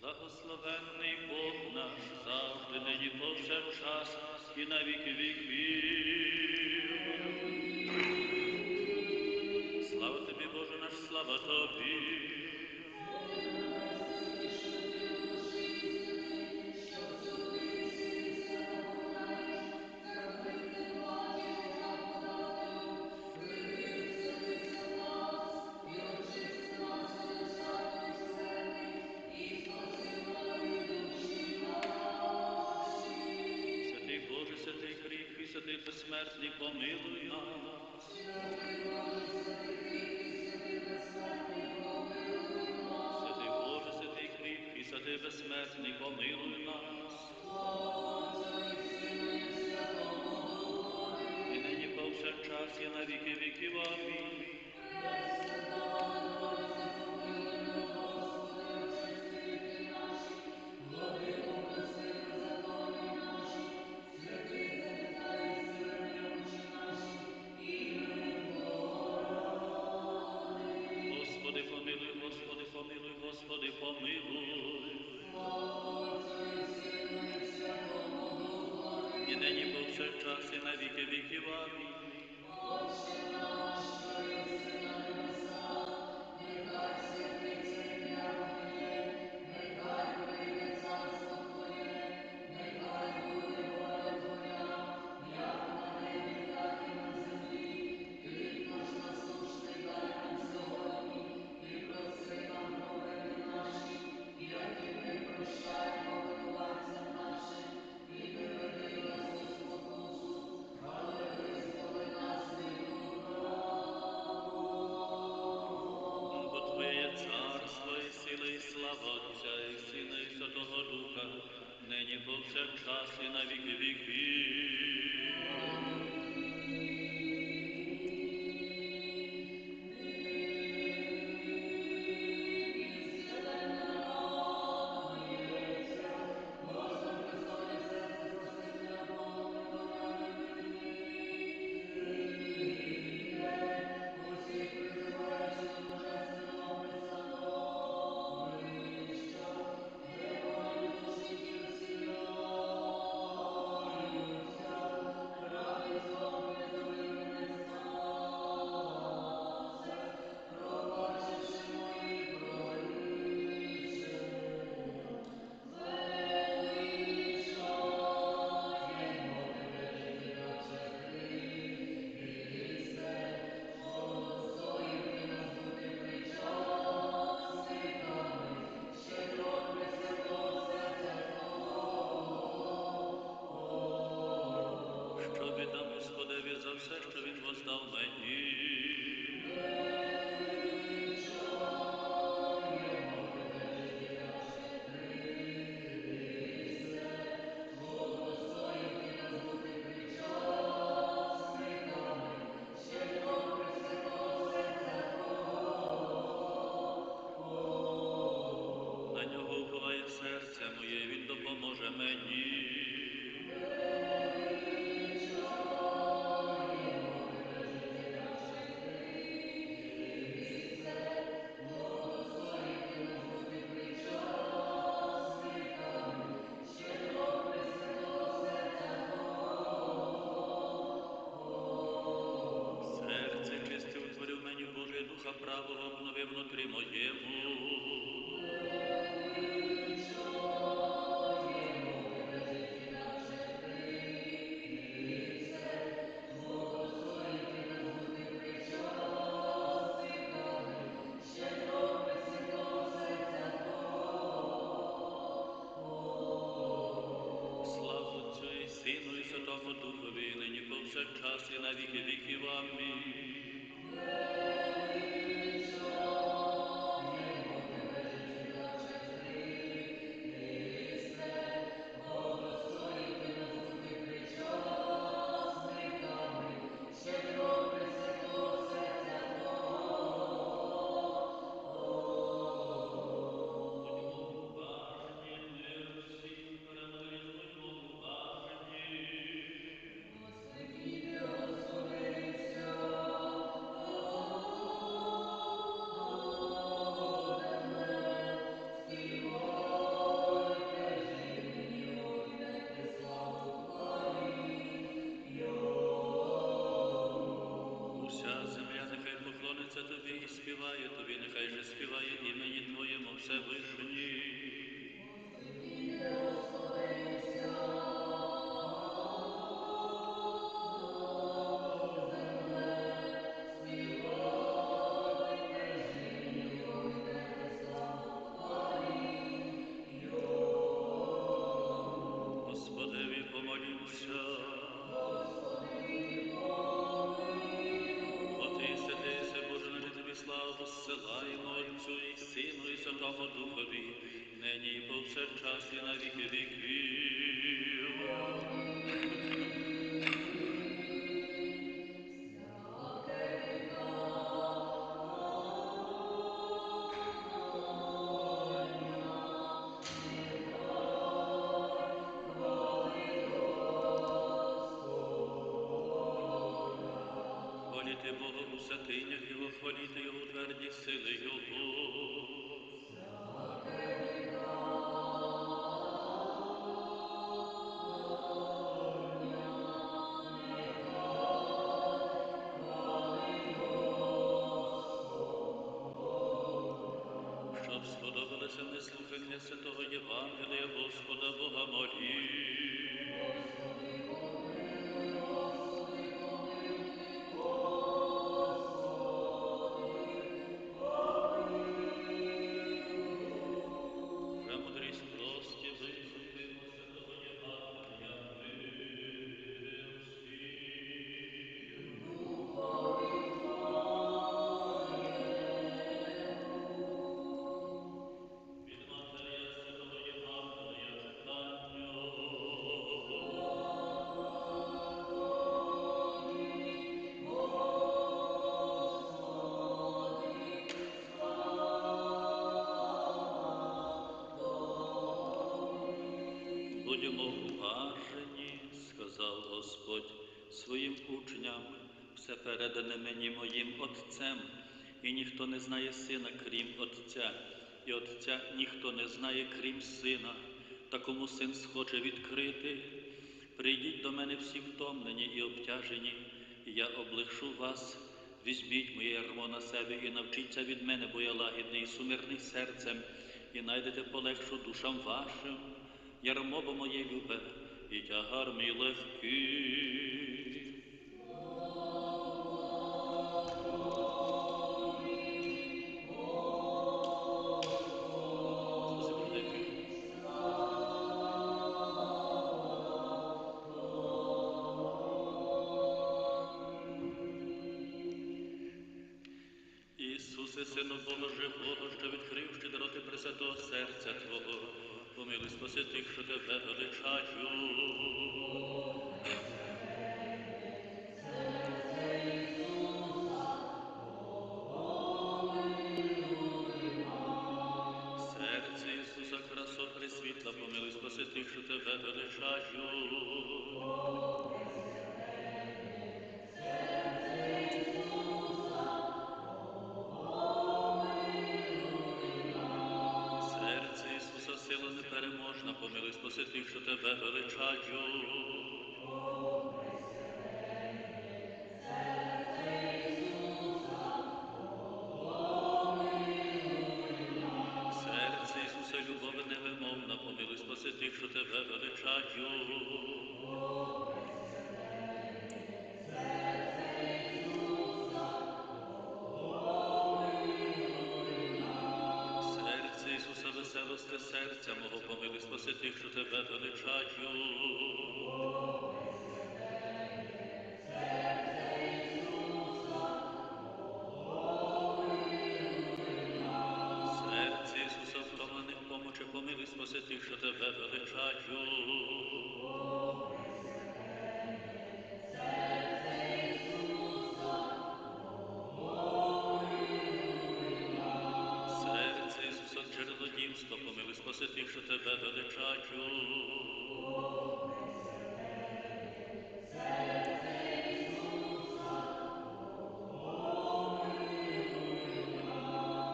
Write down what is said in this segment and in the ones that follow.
Благословенний Бог наш, завжди нині повсякчас і на віки віків. Слава тобі, Боже наш, слава тобі. Безсмертний, помилуй нас. Святий Боже, святий кріпкий, святий безсмертний, помилуй нас. Повсякчас і на віки Отця, і Сина, і Святого Духа, нині повсякчас і на віки віків. Повсякчас і Твоєму Всевишній. нині і повсякчас і на віки віків. Хваліти Бога у святинях Його, хваліти Його у тверді сили Його. Своїм учням, все передане мені моїм Отцем, і ніхто не знає сина, крім Отця, і Отця ніхто не знає, крім сина, та кому син схоче відкрити. Прийдіть до мене всі втомлені і обтяжені, і я облегшу вас. Візьміть моє ярмо на себе і навчіться від мене, бо я лагідний і сумирний серцем, і найдете полегшу душам вашим. Ярмо бо моє любе, і тягар мій легкий. Ісусе, Сину живого, що відкрив щедроти Пресвятого серця Твого, помилуй спаси тих, що тебе величають. Тебе Ісуса, сила непереможна, помилуй спаси тих, що тебе величають. Веселосте серця мого, помили, спаси тих, що тебе величать. Серце Ісуса, втомлених помочи, помили, спаси тих, що тебе величають. Спаси тих, що тебе величають.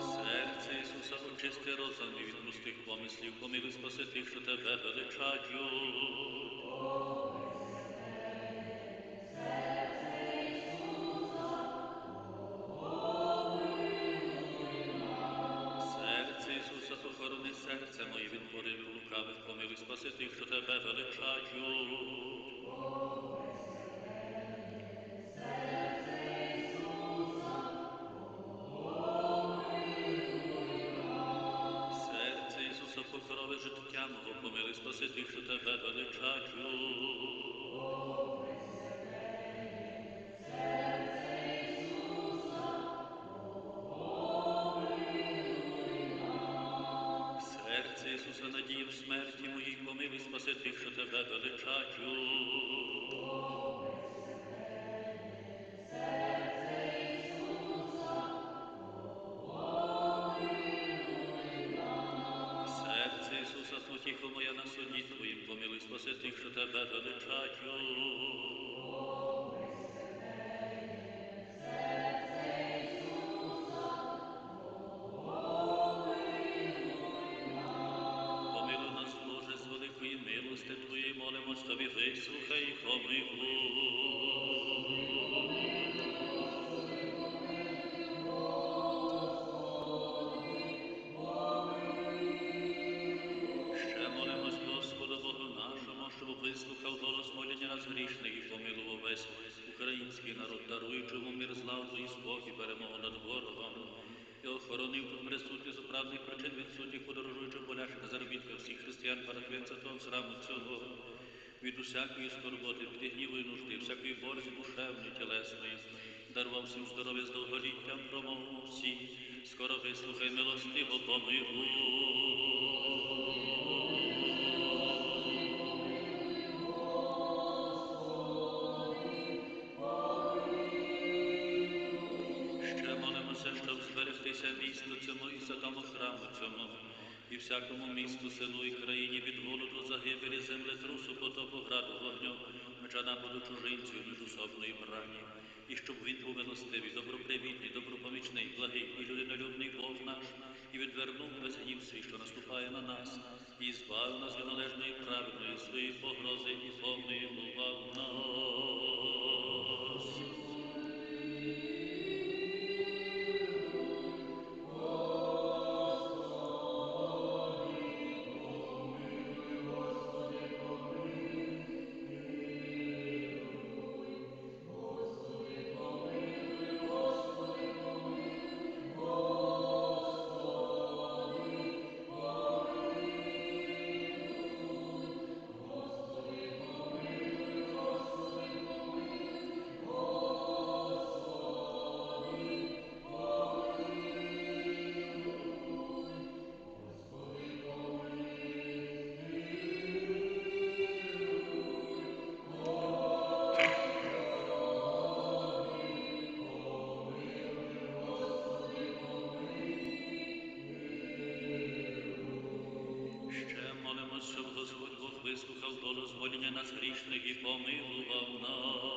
Серце Ісуса, очисти розум і від пустих помислів, помилуй спаси тих, що спаси що тебе величають. Серце Ісуса покрови життя мого, помилуй, спаси тих, що тебе величають. Серце Ісуса надії в смерті спаси тих, що тебе величать. Серце Ісуса, потіхо моя на суді Твоїм, помилуй, спаси тих, що тебе величають. І помилуй. Ще молимось Господу Богу нашому, щоб вислухав голос моління нас грішних і помилував весь український народ, даруючому мир злагоду і спокій, перемогу над ворогом. І охоронив тут присутніх з оправних причин відсутніх, подорожуючих поляшних заробітків всіх християн, парафіян святого сраму цього. Від усякої скорботи, від гніву нужди, всякої борзі душевної, тілесної, дарував всім здоров'я з довголіттям, промову всі, скоро вислухай милостиво помилуй. Всякому місту, селу і країні від голоду, загибелі, землетрусу, потопу, граду, вогню, меча нападу чужинців, міжусобної брані, і щоб він був милостивий, добропривітний, добропомічний, благий і людинолюбний Бог наш, і відвернув весь гнів свій, що наступає на нас, і збавив нас від належної праведної своєї погрози, і помилував нас. Помилував нас.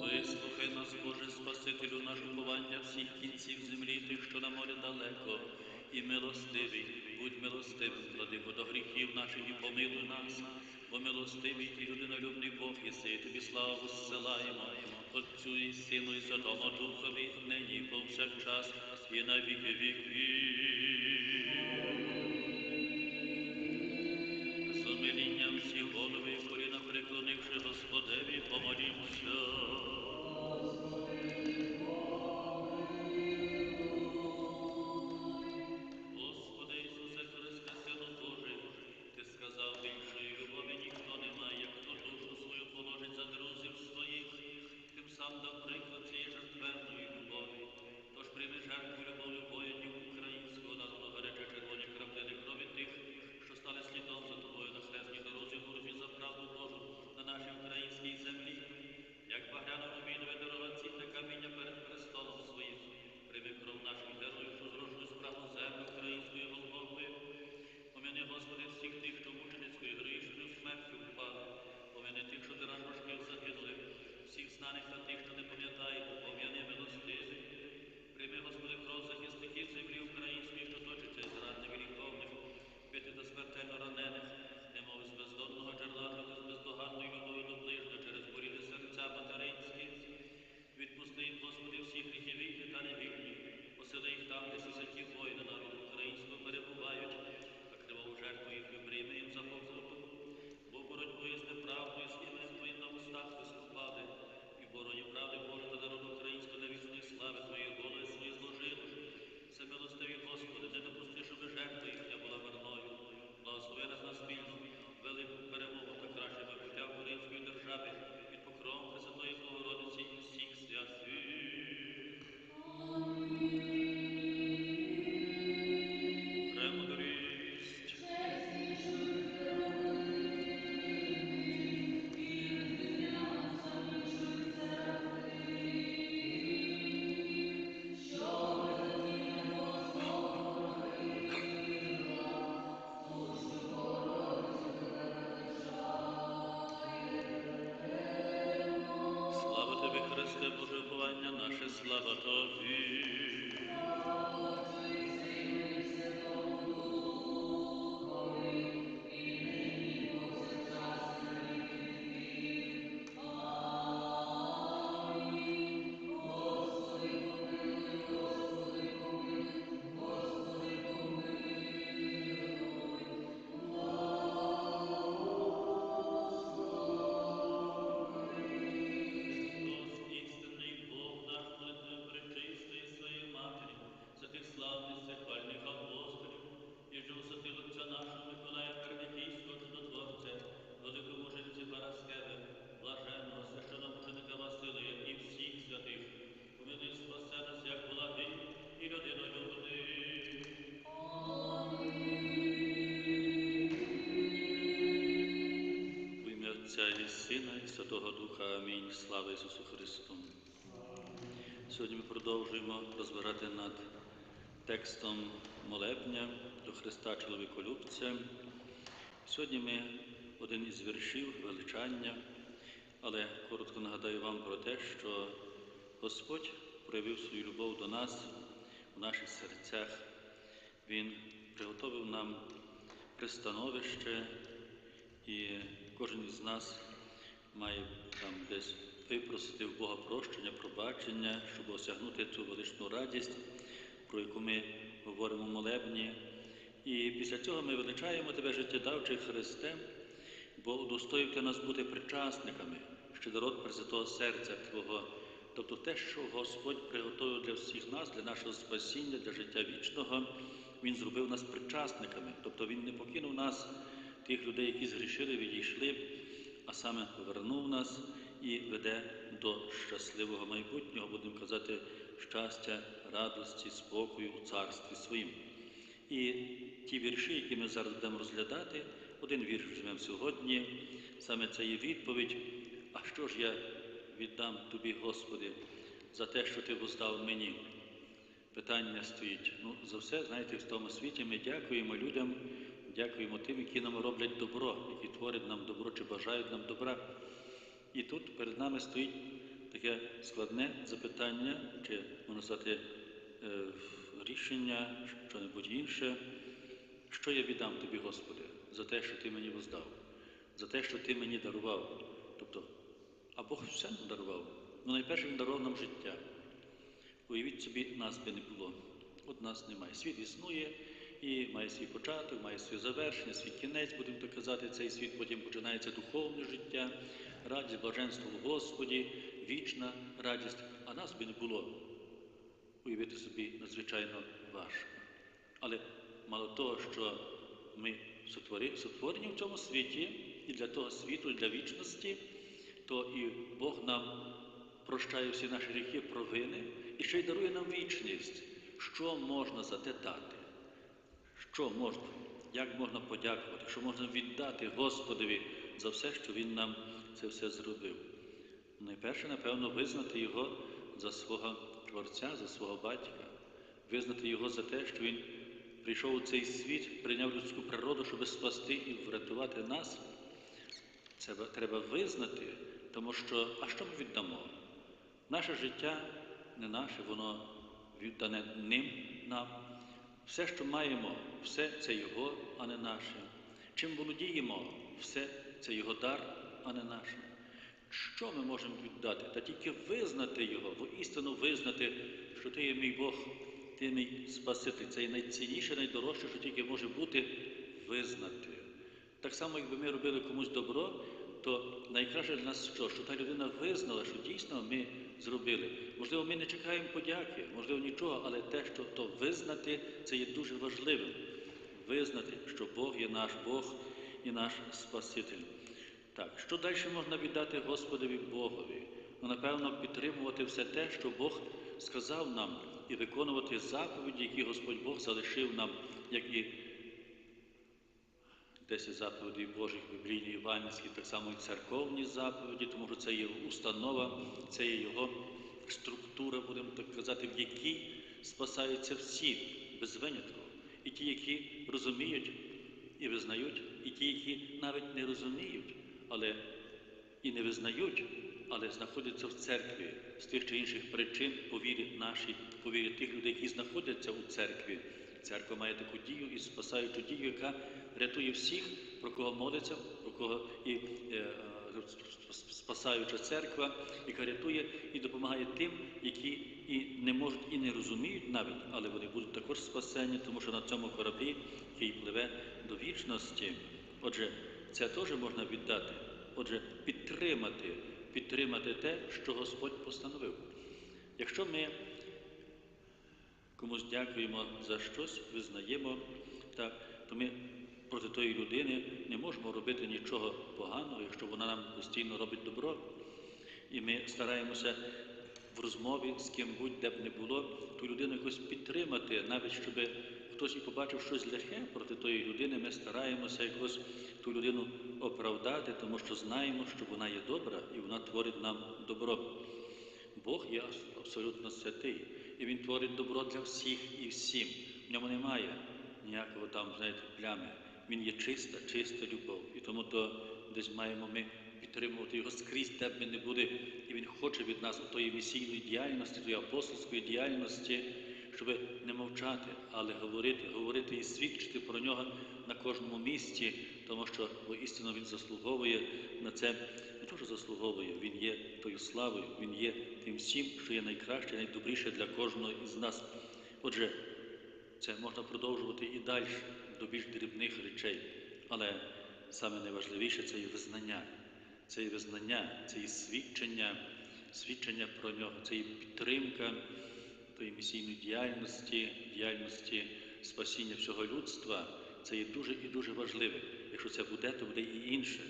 Вислухай нас, Боже, Спасителю наш уповання всіх кінців землі, тих, що на морі далеко, і милостивий, будь милостивим, владико до гріхів наших і помилуй нас, бо милостивий і людинолюбний Бог і тобі славу зсилаємо, Отцю і Сину і Святому Духові, нині повсякчас, і на віки віки. З умилінням всі голови коліна преклонивши Господеві, помолімся. Сина, і Святого Духа. Амінь. Слава Ісусу Христу. Сьогодні ми продовжуємо розбирати над текстом молебня до Христа Чоловіколюбця. Сьогодні ми один із віршів величання, але коротко нагадаю вам про те, що Господь проявив свою любов до нас у наших серцях. Він приготовив нам пристановище, і кожен із нас має там десь випросити в Бога прощення, пробачення, щоб осягнути цю величну радість, про яку ми говоримо молебні. І після цього ми величаємо тебе, життєдавчий Христе, бо удостоїв ти нас бути причасниками щедрот Пресвятого серця Твого, тобто те, що Господь приготовив для всіх нас, для нашого спасіння, для життя вічного, Він зробив нас причасниками, тобто Він не покинув нас, тих людей, які згрішили, відійшли, а саме повернув нас і веде до щасливого майбутнього, будемо казати, щастя, радості, спокою у царстві своїм. І ті вірші, які ми зараз будемо розглядати, один вірш візьмемо сьогодні, саме це є відповідь. А що ж я віддам тобі, Господи, за те, що ти воздав мені? Питання стоїть. Ну, за все, знаєте, в тому світі ми дякуємо людям, дякуємо тим, які нам роблять добро, творять нам добро чи бажають нам добра. І тут перед нами стоїть таке складне запитання, чи можна сказати, е, рішення, що-небудь інше. Що я віддам тобі, Господи, за те, що ти мені воздав, за те, що ти мені дарував. Тобто, а Бог все нам дарував. Ну, найперше Він дарував нам життя. Уявіть собі, нас би не було. От нас немає. Світ існує і має свій початок, має своє завершення, свій кінець, будемо так казати, цей світ, потім починається духовне життя, радість, блаженство в Господі, вічна радість, а нас би не було. Уявити собі надзвичайно важко. Але мало того, що ми сотворені в цьому світі, і для того світу, і для вічності, то і Бог нам прощає всі наші гріхи, провини і ще й дарує нам вічність. Що можна за те дати? Що можна? Як можна подякувати? Що можна віддати Господові за все, що Він нам це все зробив? Найперше, напевно, визнати Його за свого Творця, за свого батька, визнати Його за те, що Він прийшов у цей світ, прийняв людську природу, щоб спасти і врятувати нас. Це треба визнати, тому що, а що ми віддамо? Наше життя не наше, воно віддане ним нам. Все, що маємо, все це Його, а не наше. Чим володіємо, все це Його дар, а не наше. Що ми можемо віддати? Та тільки визнати Його, воістину визнати, що Ти є мій Бог, Ти мій Спаситель. Це є найцінніше, найдорожче, що тільки може бути, визнати. Так само, якби ми робили комусь добро, то найкраще для нас що? Що та людина визнала, що дійсно ми зробили. Можливо, ми не чекаємо подяки, можливо, нічого, але те, що то визнати, це є дуже важливим. Визнати, що Бог є наш Бог і наш Спаситель. Так, що далі можна віддати Господові Богові? Ну, напевно, підтримувати все те, що Бог сказав нам, і виконувати заповіді, які Господь Бог залишив нам, як і 10 заповідей Божих, біблійні, іванівські, так само і церковні заповіді, тому що це є установа, це є його структура, будемо так казати, в якій спасаються всі без винятку. І ті, які розуміють і визнають, і ті, які навіть не розуміють, але і не визнають, але знаходяться в церкві з тих чи інших причин по вірі нашій, по вірі тих людей, які знаходяться у церкві. Церква має таку дію і спасаючу дію, яка рятує всіх, про кого молиться, про кого і е, е, спасаюча церква, яка рятує і допомагає тим, які і не можуть і не розуміють навіть, але вони будуть також спасені, тому що на цьому кораблі, який пливе до вічності. Отже, це теж можна віддати. Отже, підтримати, підтримати те, що Господь постановив. Якщо ми комусь дякуємо за щось, визнаємо, так, то ми проти тої людини не можемо робити нічого поганого, якщо вона нам постійно робить добро. І ми стараємося в розмові з ким будь-де б не було, ту людину якось підтримати, навіть щоб хтось і побачив щось лихе проти тої людини, ми стараємося якось ту людину оправдати, тому що знаємо, що вона є добра і вона творить нам добро. Бог є абсолютно святий, і Він творить добро для всіх і всім. В ньому немає ніякого там, знаєте, плями. Він є чиста, чиста любов. І тому то десь маємо ми підтримувати його скрізь, де б ми не були. І він хоче від нас тої місійної діяльності, тої апостольської діяльності, щоб не мовчати, але говорити, говорити і свідчити про нього на кожному місці, тому що воістину він заслуговує на це. Не то, що заслуговує, він є тою славою, він є тим всім, що є найкраще, найдобріше для кожного із нас. Отже, це можна продовжувати і далі до більш дрібних речей. Але саме найважливіше це є визнання. Це є визнання, це є свідчення, свідчення про нього, це є підтримка тої місійної діяльності, діяльності спасіння всього людства. Це є дуже і дуже важливе. Якщо це буде, то буде і інше.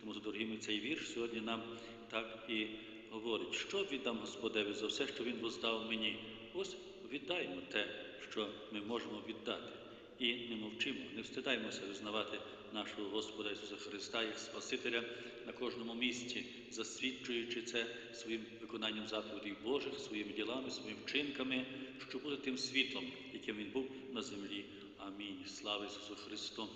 Тому, дорогі цей вірш сьогодні нам так і говорить, що віддам Господеві за все, що Він воздав мені. Ось віддаймо те, що ми можемо віддати. І не мовчимо, не встидаємося визнавати нашого Господа Ісуса Христа як Спасителя на кожному місці, засвідчуючи це своїм виконанням заповідей Божих, своїми ділами, своїми вчинками, що буде тим світлом, яким Він був на землі. Амінь. Слава Ісусу Христу!